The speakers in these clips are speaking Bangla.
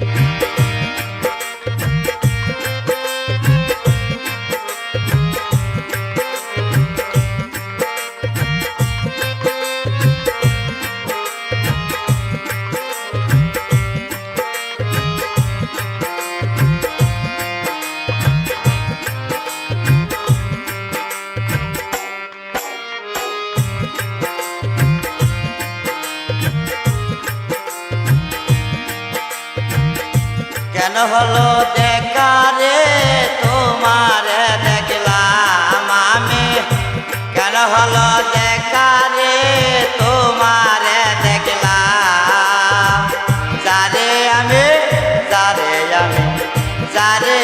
Yeah. কেন হলো দেখা রে, তোমার দেখলাম আমি। কেন হলো দেখা রে, তোমার দেখলাম। যারে আমি যারে আমি, যারে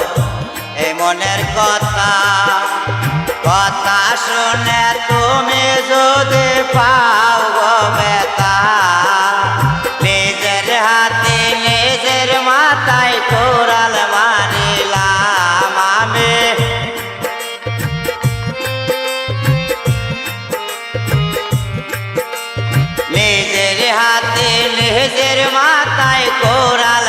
মনের কথা কথা শুনে তুমি যদি পাও গো বেতা নিজের হাতে, নিজের মাথায় কোরাল মারিলাম আমি। নিজের হাতে, নিজের মাথায় কোরাল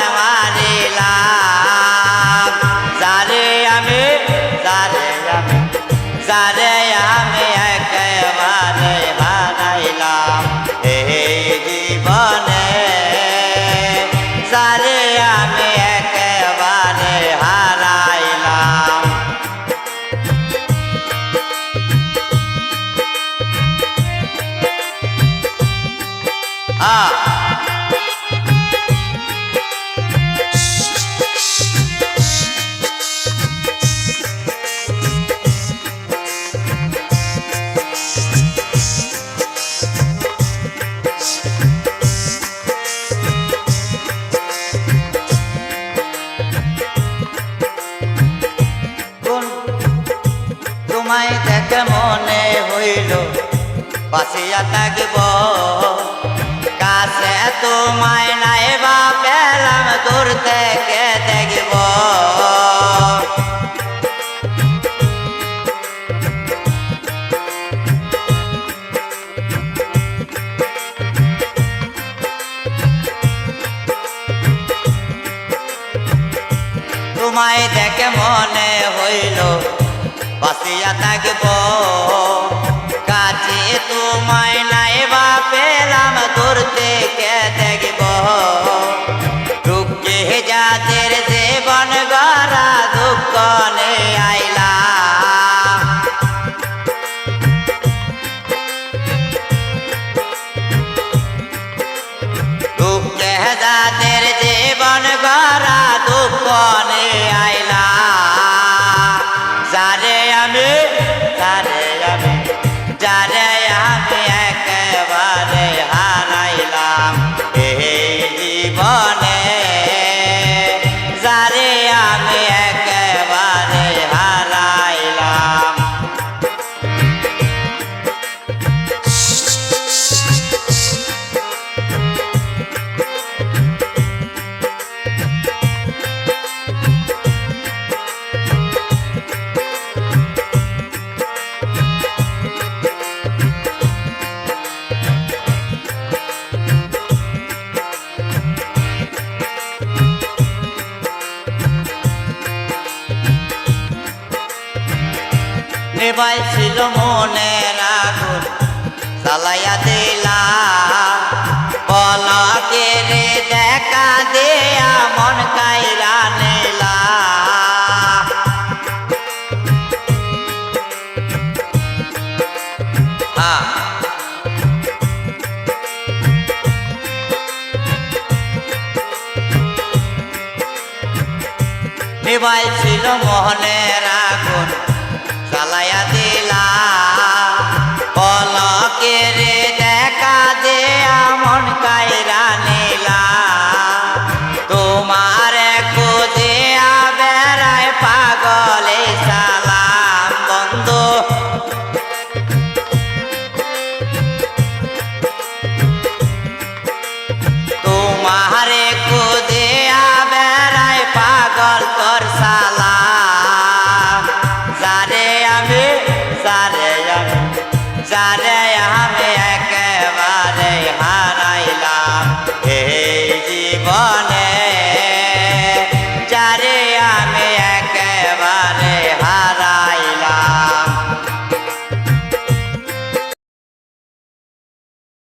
বাসিয়া থাকব। কাছে তোমায় নাই বা পেলাম, দূর থেকে দেখব। তোমায় দেখে মনে হইল বাসিয়া থাকব। তোমায় নাই বা পেলাম দূর থেকে নিবাই ছিল মনের আগুন জ্বালাইয়া দিলা পলকে রে দেখা দেয়া মন কাইরা নেলা হ্যাঁ। নিবাই ছিল মোহনের আগুন জ্বালাইয়া দিলা